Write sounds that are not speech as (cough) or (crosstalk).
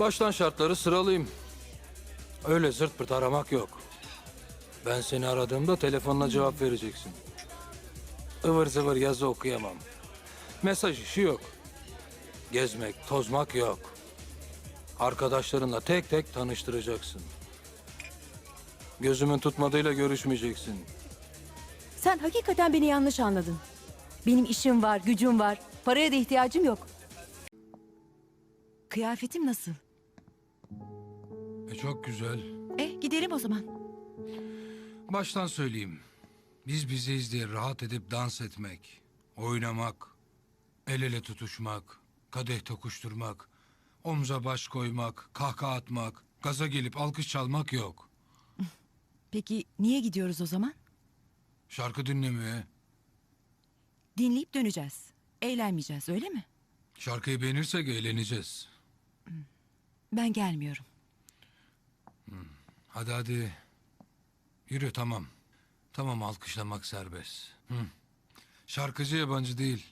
Baştan şartları sıralayayım. Öyle zırt pırt aramak yok. Ben seni aradığımda telefonla cevap vereceksin. Ivır zıvır yazı okuyamam. Mesaj işi yok. Gezmek, tozmak yok. Arkadaşlarınla tek tek tanıştıracaksın. Gözümün tutmadığıyla görüşmeyeceksin. Sen hakikaten beni yanlış anladın. Benim işim var, gücüm var. Paraya da ihtiyacım yok. Kıyafetim nasıl? E çok güzel. Eh gidelim o zaman. Baştan söyleyeyim. Biz bizeyiz diye rahat edip dans etmek, oynamak, el ele tutuşmak, kadeh tokuşturmak, omza baş koymak, kahkaha atmak, gaza gelip alkış çalmak yok. (laughs) Peki niye gidiyoruz o zaman? Şarkı dinlemeye, Dinleyip döneceğiz. Eğlenmeyeceğiz öyle mi? şarkıyı beğenirsek eğleneceğiz. Ben gelmiyorum. Hadi hadi. Yürü tamam. Tamam alkışlamak serbest. Hı. Şarkıcı yabancı değil.